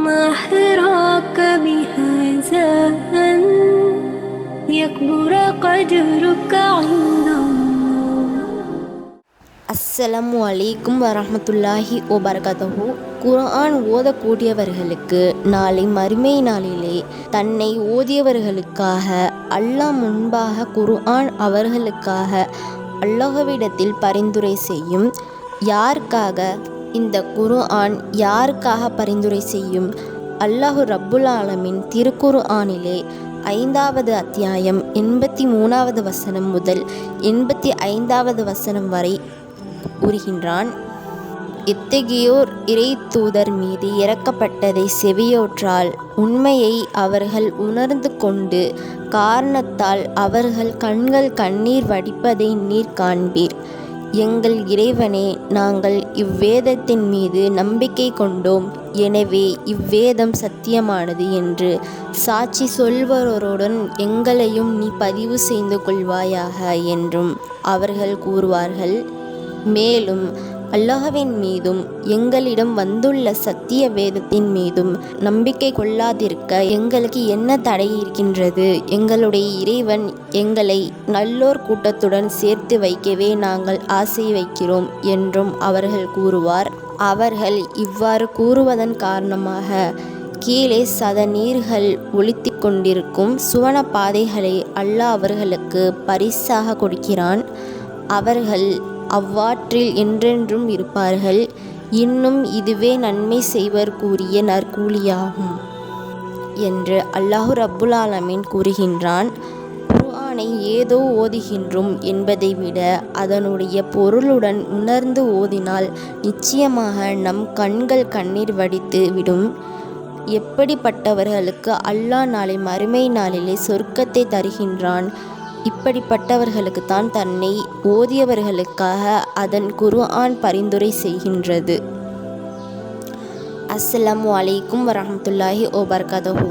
ما حراك بهذا أن يكبر قدرك عند الله அஸ்ஸலாமு அலைக்கும் வரஹ்மத்துல்லாஹி வபரகாத்தஹு குர்ஆன் ஓதக்கூடியவர்களுக்கு நாளை மறுமை நாளிலே தன்னை ஓதியவர்களுக்காக அல்லாஹ் முன்பாக குர்ஆன் அவர்களுக்காக அல்லாஹ்விடத்தில் பரிந்துரை செய்யும் யாருக்காக இந்த குரு ஆன் யாருக்காக பரிந்துரை செய்யும்? அல்லாஹு ரப்புல் ஆலமின் திருக்குர்ஆனிலே ஐந்தாவது அத்தியாயம் எண்பத்தி மூணாவது வசனம் முதல் எண்பத்தி ஐந்தாவது வசனம் வரை கூறுகின்றான். இத்தகையோர் இறை தூதர் மீது இறக்கப்பட்டதை செவியோற்றால் உண்மையை அவர்கள் உணர்ந்து கொண்டு காரணத்தால் அவர்கள் கண்கள் கண்ணீர் வடிப்பதை நீர் காண்பீர். எங்கள் இறைவனே நாங்கள் இவ்வேதத்தின் மீது நம்பிக்கை கொண்டோம். எனவே இவ்வேதம் சத்தியமானது என்று சாட்சி சொல்பவருடன் எங்களையும் நீ பதிவு செய்து கொள்வாயாக என்றும் அவர்கள் கூறுவார்கள். மேலும் அல்லாஹ்வின் மீதும் எங்களிடம் வந்துள்ள சத்திய வேதத்தின் மீதும் நம்பிக்கை கொள்ளாதிருக்க எங்களுக்கு என்ன தடை இருக்கின்றது? எங்களுடைய இறைவன் எங்களை நல்லோர் கூட்டத்துடன் சேர்த்து வைக்கவே நாங்கள் ஆசை வைக்கிறோம் என்றும் அவர்கள் கூறுவார். அவர்கள் இவ்வாறு கூறுவதன் காரணமாக கீழே சத நீர்கள் ஒழித்து கொண்டிருக்கும் சுவன பாதைகளை அல்லாஹ் அவர்களுக்கு பரிசாக கொடுக்கிறான். அவர்கள் அவ்வாற்றில் என்றென்றும் இருப்பார்கள். இன்னும் இதுவே நன்மை செய்வர் கூறிய நற்கூலியாகும் என்று அல்லாஹு ரப்புல் ஆலமீன் கூறுகின்றான். குர்ஆனை ஏதோ ஓதுகின்றோம் என்பதை விட அதனுடைய பொருளுடன் உணர்ந்து ஓதினால் நிச்சயமாக நம் கண்கள் கண்ணீர் வடித்து விடும். எப்படிப்பட்டவர்களுக்கு அல்லாஹ் நாளை மறுமை நாளிலே சொர்க்கத்தை தருகின்றான். இப்படிப்பட்டவர்களுக்கு தான் தன்னை ஓதியவர்களுக்காக அதன் குருஆன் பரிந்துரை செய்கின்றது. அஸ்ஸலாமு வலைக்கும் வரமத்துல்லாஹி வபரகாத்துஹு